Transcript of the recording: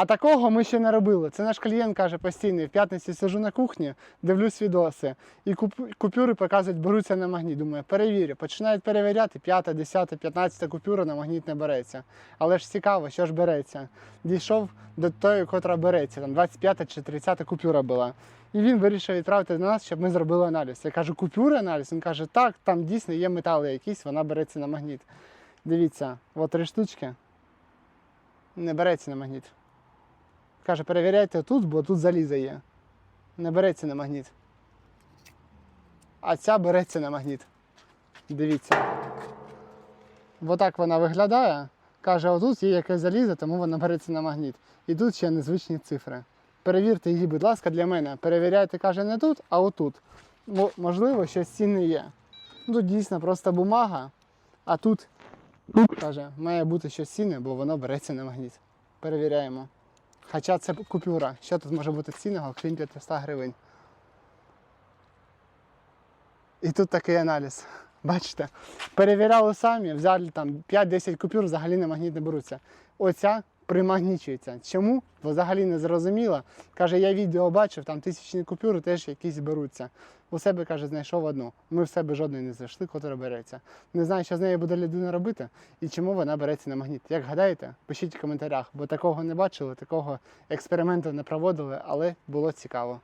А такого ми ще не робили. Це наш клієнт каже постійно. В п'ятниці сижу на кухні, дивлюсь відоси, і купюри показують, беруться на магніт. Думаю, перевірю. Починають перевіряти, 5, 10, 15 купюра на магніт не береться. Але ж цікаво, що ж береться. Дійшов до тої, котра береться, там 25 чи 30 купюра була. І він вирішив відправити до нас, щоб ми зробили аналіз. Я кажу, купюри аналіз? Він каже, так, там дійсно є метали якісь, вона береться на магніт. Дивіться, от три штучки. Не береться на магніт. Каже, перевіряйте тут, бо тут залізо є. Не береться на магніт. А ця береться на магніт. Дивіться. Отак вона виглядає. Каже, отут є якесь залізо, тому вона береться на магніт. І тут ще незвичні цифри. Перевірте її, будь ласка, для мене. Перевіряйте, каже, не тут, а отут. Мо- можливо, щось цінне є. Тут дійсно просто бумага, а тут, каже, має бути щось цінне, бо воно береться на магніт. Перевіряємо. Хоча це купюра. Що тут може бути цінного, крім 500 гривень? І тут такий аналіз. Бачите? Перевіряли самі, взяли там 5-10 купюр, взагалі на магніт не беруться. Оця примагнічується. Чому? Взагалі не зрозуміло. Каже, я відео бачив, там тисячні купюри теж якісь беруться. У себе, каже, знайшов одну. Ми в себе жодної не знайшли, котра береться. Не знаю, що з нею буде людина робити і чому вона береться на магніт. Як гадаєте, пишіть в коментарях, бо такого не бачили, такого експерименту не проводили, але було цікаво.